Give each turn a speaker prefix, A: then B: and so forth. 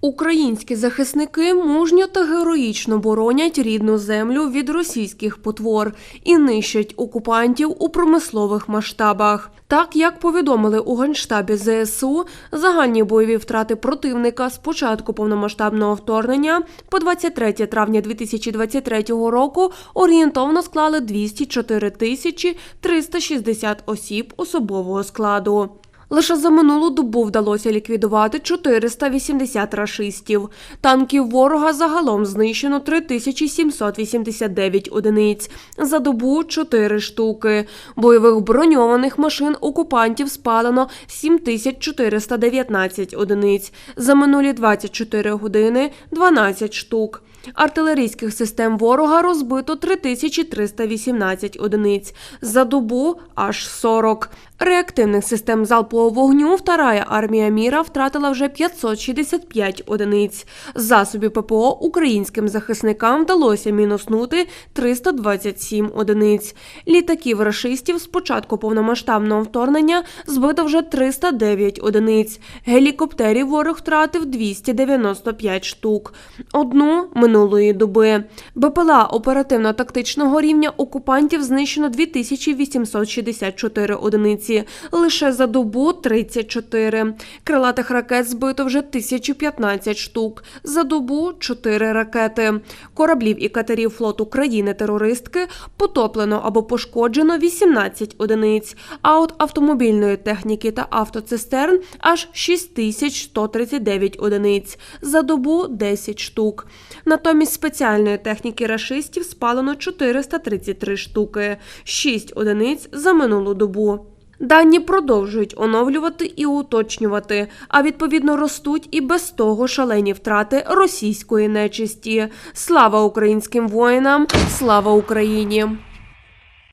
A: Українські захисники мужньо та героїчно боронять рідну землю від російських потвор і нищать окупантів у промислових масштабах. Так як повідомили у генштабі ЗСУ, загальні бойові втрати противника з початку повномасштабного вторгнення по 23 травня 2023 року орієнтовно склали 204 тисячі 360 осіб особового складу. Лише за минулу добу вдалося ліквідувати 480 рашистів. Танків ворога загалом знищено 3789 одиниць. За добу 4 штуки. Бойових броньованих машин окупантів спалено 7419 одиниць. За минулі 24 години 12 штук. Артилерійських систем ворога розбито 3318 одиниць. За добу аж 40. Реактивних систем залпового вогню вторая армія міра втратила вже 565 одиниць. Засобів ППО українським захисникам вдалося мінуснути 327 одиниць. Літаків рашистів з початку повномасштабного вторгнення збито вже 309 одиниць. Гелікоптерів ворог втратив 295 штук. Одну минулої доби. БПЛА оперативно-тактичного рівня окупантів знищено 2864 одиниці. Лише за добу 34. Крилатих ракет збито вже 1015 штук. За добу 4 ракети. Кораблів і катерів флоту країни-терористки потоплено або пошкоджено 18 одиниць. А от автомобільної техніки та автоцистерн аж 6139 одиниць. За добу 10 штук. Натомість спеціальної техніки рашистів спалено 433 штуки, 6 одиниць за минулу добу. Дані продовжують оновлювати і уточнювати, а відповідно ростуть і без того шалені втрати російської нечисті. Слава українським воїнам! Слава Україні!